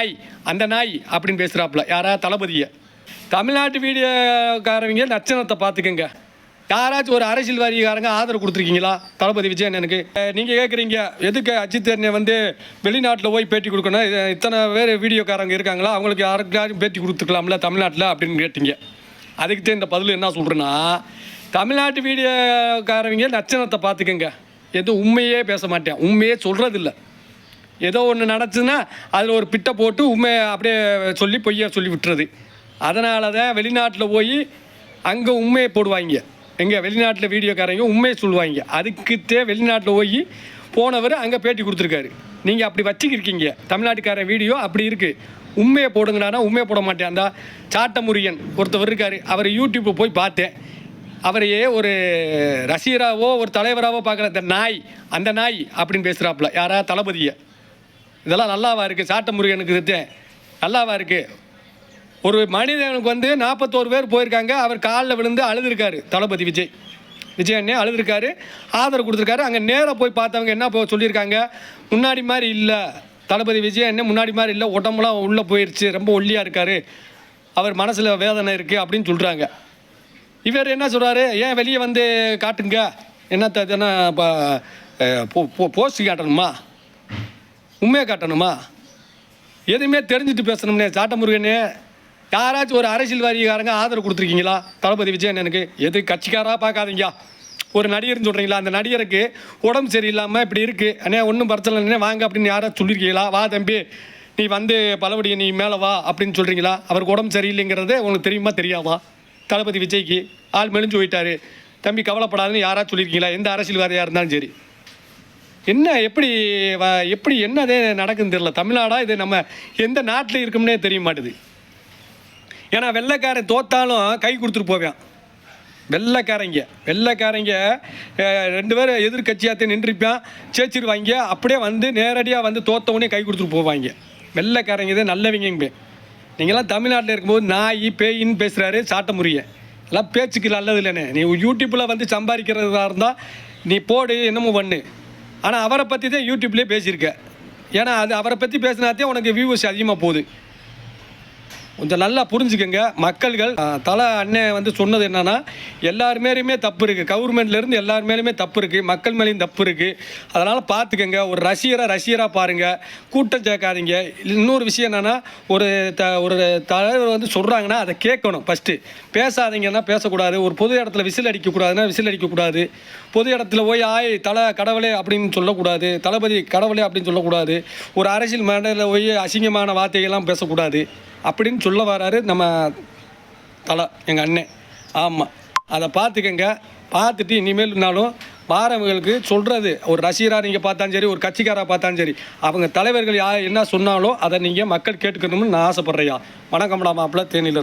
நாய் அந்த நாய் அப்படின்னு பேசுகிறாப்புல யாரா தளபதியை? தமிழ்நாட்டு வீடியோக்காரவங்க லட்சணத்தை பார்த்துக்கோங்க. யாராச்சும் ஒரு அரசியல்வாதிகாரங்க ஆதரவு கொடுத்துருக்கீங்களா? தளபதி விஜயண்ணனுக்கு? நீங்கள் கேட்குறீங்க எதுக்கு அஜித் அண்ணன் வந்து வெளிநாட்டில் போய் பேட்டி கொடுக்கணும்? இத்தனை பேர் வீடியோக்காரங்க இருக்காங்களா? அவங்களுக்கு யாருக்காச்சும் பேட்டி கொடுத்துக்கலாம்ல தமிழ்நாட்டில் அப்படின்னு கேட்டீங்க. அதுக்கு இந்த பதில் என்ன சொல்கிறேன்னா தமிழ்நாட்டு வீடியோக்காரவங்க லட்சணத்தை பார்த்துக்கோங்க. எதுவும் உண்மையே பேச மாட்டேன். உண்மையே சொல்கிறதில்ல ஏதோ ஒன்று நடச்சுன்னா அதில் ஒரு பிட்டை போட்டு உண்மையை அப்படியே சொல்லி பொய்யா சொல்லி விட்டுறது. அதனால தான் வெளிநாட்டில் போய் அங்கே உண்மையை போடுவாங்க. எங்கே வெளிநாட்டில் வீடியோக்காரங்க உண்மையை சொல்லுவாங்க. அதுக்குத்தே வெளிநாட்டில் போய் போனவர் அங்கே பேட்டி கொடுத்துருக்காரு. நீங்கள் அப்படி வச்சுக்கிருக்கீங்க. தமிழ்நாட்டுக்காரன் வீடியோ அப்படி இருக்குது உண்மையை போடுங்கடானா உண்மையை போட மாட்டேன். அந்த சாட்டமுரியன் ஒருத்தவர் இருக்கார். அவர் யூடியூப்பை போய் பார்த்தேன். அவரையே ஒரு ரசிகராகவோ ஒரு தலைவராகவோ பார்க்குற இந்த நாய் அந்த நாய் அப்படின்னு பேசுகிறாப்புல யாரா தளபதியை. இதெல்லாம் நல்லாவா இருக்குது சாட்ட முருகனுக்கு இது நல்லாவா இருக்குது ஒரு மனிதனுக்கு வந்து நாற்பத்தோரு பேர் போயிருக்காங்க. அவர் காலில் விழுந்து அழுதுருக்காரு. தளபதி விஜய். விஜய் அண்ணே அழுதுருக்காரு. ஆதரவு கொடுத்துருக்காரு. அங்கே நேராக போய் பார்த்தவங்க என்ன இப்போ சொல்லியிருக்காங்க? முன்னாடி மாதிரி இல்லை. தளபதி விஜய் அண்ணே முன்னாடி மாதிரி இல்லை. உடம்புலாம் உள்ளே போயிடுச்சு ரொம்ப ஒல்லியாக இருக்கார். அவர் மனசில் வேதனை இருக்குது அப்படின்னு சொல்கிறாங்க இவர் என்ன சொல்கிறாரு ஏன் வெளியே வந்து காட்டுங்க? என்னத்த போ இப்போ போஸ்ட் காட்டணுமா? உண்மையை காட்டணுமா? எதுவுமே தெரிஞ்சுட்டு பேசணும்னே சாட்டமுருகனே. யாராச்சும் ஒரு அரசியல்வாதிகாரங்க ஆதரவு கொடுத்துருக்கீங்களா? தளபதி விஜயன் எனக்கு எது கட்சிக்காராக பார்க்காதீங்க. ஒரு நடிகர்னு சொல்கிறீங்களா அந்த நடிகருக்கு உடம்பு சரியில்லாமல் இப்படி இருக்குது அண்ணே ஒன்றும் பிரச்சனை இல்லைண்ணே வாங்க அப்படின்னு யாராச்சும் சொல்லியிருக்கீங்களா? வா தம்பி நீ வந்து பலபடி நீ மேலே வா அப்படின்னு சொல்கிறீங்களா அவருக்கு உடம்பு சரியில்லைங்கிறது உங்களுக்கு தெரியுமா தெரியாதா? தளபதி விஜய்க்கு ஆள் மெலிஞ்சு போயிட்டாரு. தம்பி கவலைப்படாதுன்னு யாராச்சும் சொல்லியிருக்கீங்களா? எந்த அரசியல்வாதியாக இருந்தாலும் சரி. என்ன எப்படி வ- எப்படி என்னதே நடக்குதுன்னு தெரியல. தமிழ்நாடா இது நம்ம எந்த நாட்டில் இருக்கோம்னே தெரிய மாட்டுது. ஏன்னா வெள்ளைக்காரன் தோத்தாலும் கை கொடுத்துட்டு போவேன். வெள்ளைக்காரங்க வெள்ளைக்காரங்க ரெண்டு பேரும் எதிர்கட்சியாகத்தே நின்றுப்பான் சேச்சிருவாங்க. அப்படியே வந்து நேரடியாக வந்து தோத்தவனே உடனே கை கொடுத்துட்டு போவாங்க. வெள்ளைக்காரங்க இதே நல்லவங்க நீங்களாம் தமிழ்நாட்டில் இருக்கும்போது நாய் பேயின்னு பேசுகிறாரு சாட்ட முறிய எல்லாம் பேச்சுக்கு நல்லது இல்லைண்ணே. நீ யூடியூப்பில் வந்து சம்பாதிக்கிறதா இருந்தால் நீ போடு என்னமோ பண்ணு. ஆனால் அவரை பற்றி தான் யூடியூப்லேயே பேசியிருக்க. ஏன்னா அது அவரை பற்றி பேசினாத்தே உனக்கு வியூஸ் அதிகமாக போகுது. கொஞ்சம் நல்லா புரிஞ்சுக்கோங்க. மக்கள்கள் தலை அண்ணன் வந்து சொன்னது என்னென்னா எல்லார் மேலேயுமே தப்பு இருக்குது கவர்மெண்ட்லேருந்து எல்லார் மேலேயுமே தப்பு இருக்குது மக்கள் மேலேயும் தப்பு இருக்குது அதனால் பார்த்துக்கோங்க. ஒரு ரசிகராக ரசிகராக பாருங்கள் கூட்டம் சேர்க்காதீங்க. இன்னொரு விஷயம் என்னென்னா ஒரு த ஒரு தலைவர் வந்து சொல்கிறாங்கன்னா அதை கேட்கணும் ஃபஸ்ட்டு பேசாதீங்கன்னா பேசக்கூடாது. ஒரு பொது இடத்துல விசில் அடிக்கக்கூடாதுன்னா விசில் அடிக்கக்கூடாது. பொது இடத்துல போய் ஆய் தலை கடவுளே அப்படின்னு சொல்லக்கூடாது. தளபதி கடவுளே அப்படின்னு சொல்லக்கூடாது. ஒரு அரசியல் மேடையில் போய் அசிங்கமான வார்த்தைகள்லாம் பேசக்கூடாது. அப்படின்னு சொல்ல வராரு நம்ம தலை எங்கள் அண்ணன் ஆமாம் அதை பார்த்துக்கங்க பார்த்துட்டு இனிமேல்னாலும் வாரவங்களுக்கு சொல்கிறது ஒரு ரசிகராக நீங்கள் பார்த்தாலும் சரி ஒரு கட்சிக்காராக பார்த்தாலும் சரி அவங்க தலைவர்கள் யார் என்ன சொன்னாலும் அதை நீங்கள் மக்கள் கேட்டுக்கணும்னு நான் ஆசைப்பட்றையா வணக்கம்டா மாப்பிள்ள தேனியில்